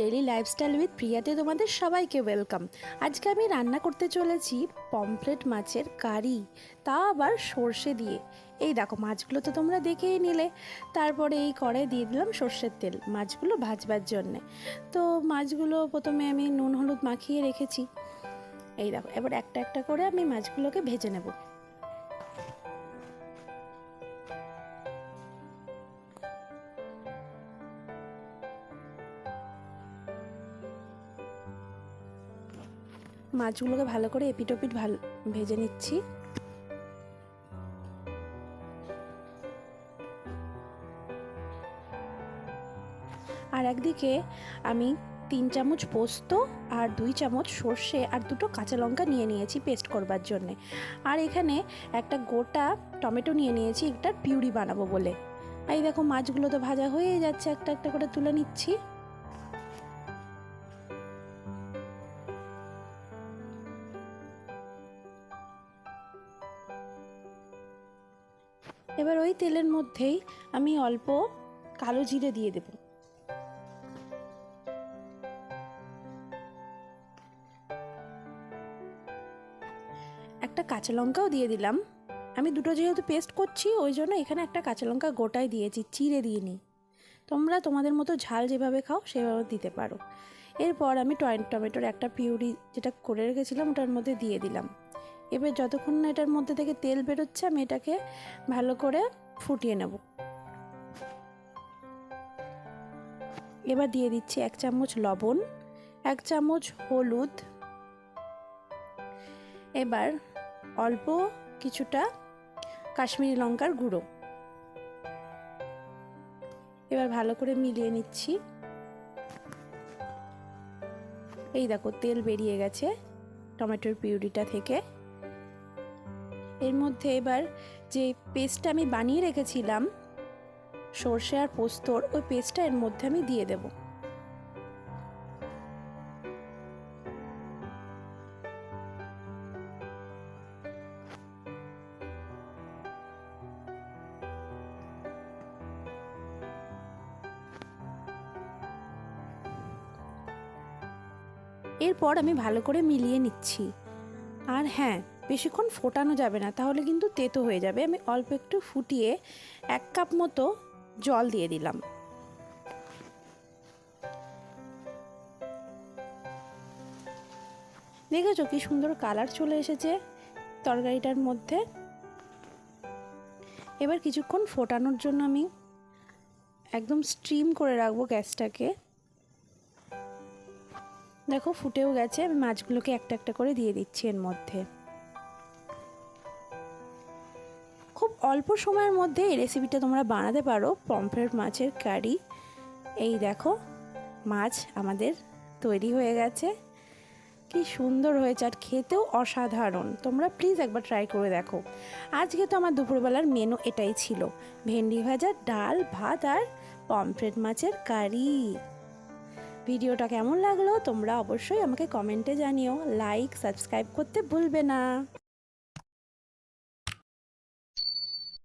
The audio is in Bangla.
ডেলি লাইফস্টাইল উইথ প্রিয়াতে তোমাদের সবাইকে ওয়েলকাম আজকে আমি রান্না করতে চলেছি পমফ্লেট মাছের কারি, তা আবার সর্ষে দিয়ে। এই দেখো, মাছগুলো তো তোমরা দেখেই নিলে। তারপরে এই কড়াই দিয়ে দিলাম সর্ষের তেল, মাছগুলো ভাজবার জন্যে। তো মাছগুলো প্রথমে আমি নুন, হলুদ মাখিয়ে রেখেছি। এই দেখো, এবার একটা একটা করে আমি মাছগুলোকে ভেজে নেব। মাছগুলোকে ভালো করে এপিটোপিট ভালো, ভেজে নিচ্ছি। আর একদিকে আমি তিন চামচ পোস্ত আর দুই চামচ সর্ষে আর দুটো কাঁচা লঙ্কা নিয়ে নিয়েছি পেস্ট করবার জন্যে। আর এখানে একটা গোটা টমেটো নিয়ে নিয়েছি, একটা পিউরি বানাবো বলে। এই দেখো মাছগুলো তো ভাজা হয়ে যাচ্ছে, একটা একটা করে তুলে নিচ্ছি। এবার ওই তেলের মধ্যেই আমি অল্প কালো জিরে দিয়ে দেব। একটা কাঁচা লঙ্কাও দিয়ে দিলাম। আমি দুটো যেহেতু পেস্ট করছি, ওই জন্য এখানে একটা কাঁচা লঙ্কা গোটাই দিয়েছি, চিড়ে নিই তোমরা তোমাদের মতো ঝাল যেভাবে খাও, সেভাবে দিতে পারো। এরপর আমি টমেটোর একটা পিউরি যেটা করে রেখেছিলাম, ওটার মধ্যে দিয়ে দিলাম। এবার যতক্ষণ না এটার মধ্যে থেকে তেল বেরোচ্ছে, আমি এটাকে ভালো করে ফুটিয়ে নেব। এবার দিয়ে দিচ্ছি এক চামচ লবণ, এক চামচ হলুদ। এবার অল্প কিছুটা কাশ্মীরি লঙ্কার গুঁড়ো। এবার ভালো করে মিলিয়ে নিচ্ছি। এই দেখো, তেল বেরিয়ে গেছে টমেটোর পিউরিটা থেকে। এর মধ্যে এবার যে পেস্টটা আমি বানিয়ে রেখেছিলাম, সর্ষে আর পোস্তর, ওই পেস্টটা এর মধ্যে আমি দিয়ে দেব। এরপর আমি ভালো করে মিলিয়ে নিচ্ছি। আর হ্যাঁ বেশিক্ষণ ফোটানো যাবে না, তাহলে কিন্তু তেতো হয়ে যাবে। আমি অল্প একটু ফুটিয়ে এক কাপ মতো জল দিয়ে দিলাম। দেখেছ কি সুন্দর কালার চলে এসেছে তরকারিটার মধ্যে? এবার কিছুক্ষণ ফোটানোর জন্য আমি একদম স্ট্রিম করে রাখব গ্যাসটাকে। দেখো ফুটেও গেছে, আমি মাছগুলোকে একটা একটা করে দিয়ে দিচ্ছি এর মধ্যে। খুব অল্প সময়ের মধ্যে এই রেসিপিটা তোমরা বানাতে পারো। পমফ্রেট মাছের কারি। এই দেখো, মাছ আমাদের তৈরি হয়ে গেছে। কি সুন্দর হয়েছে আর খেতেও অসাধারণ। তোমরা প্লিজ একবার ট্রাই করে দেখো। আজকে তো আমার দুপুরবেলার মেনু এটাই ছিল। ভেন্ডি ভাজা, ডাল, ভাত আর পমফ্রেট মাছের কারি। ভিডিওটা কেমন লাগল তোমরা অবশ্যই আমাকে কমেন্টে জানিও। লাইক সাবস্ক্রাইব করতে ভুলবে না।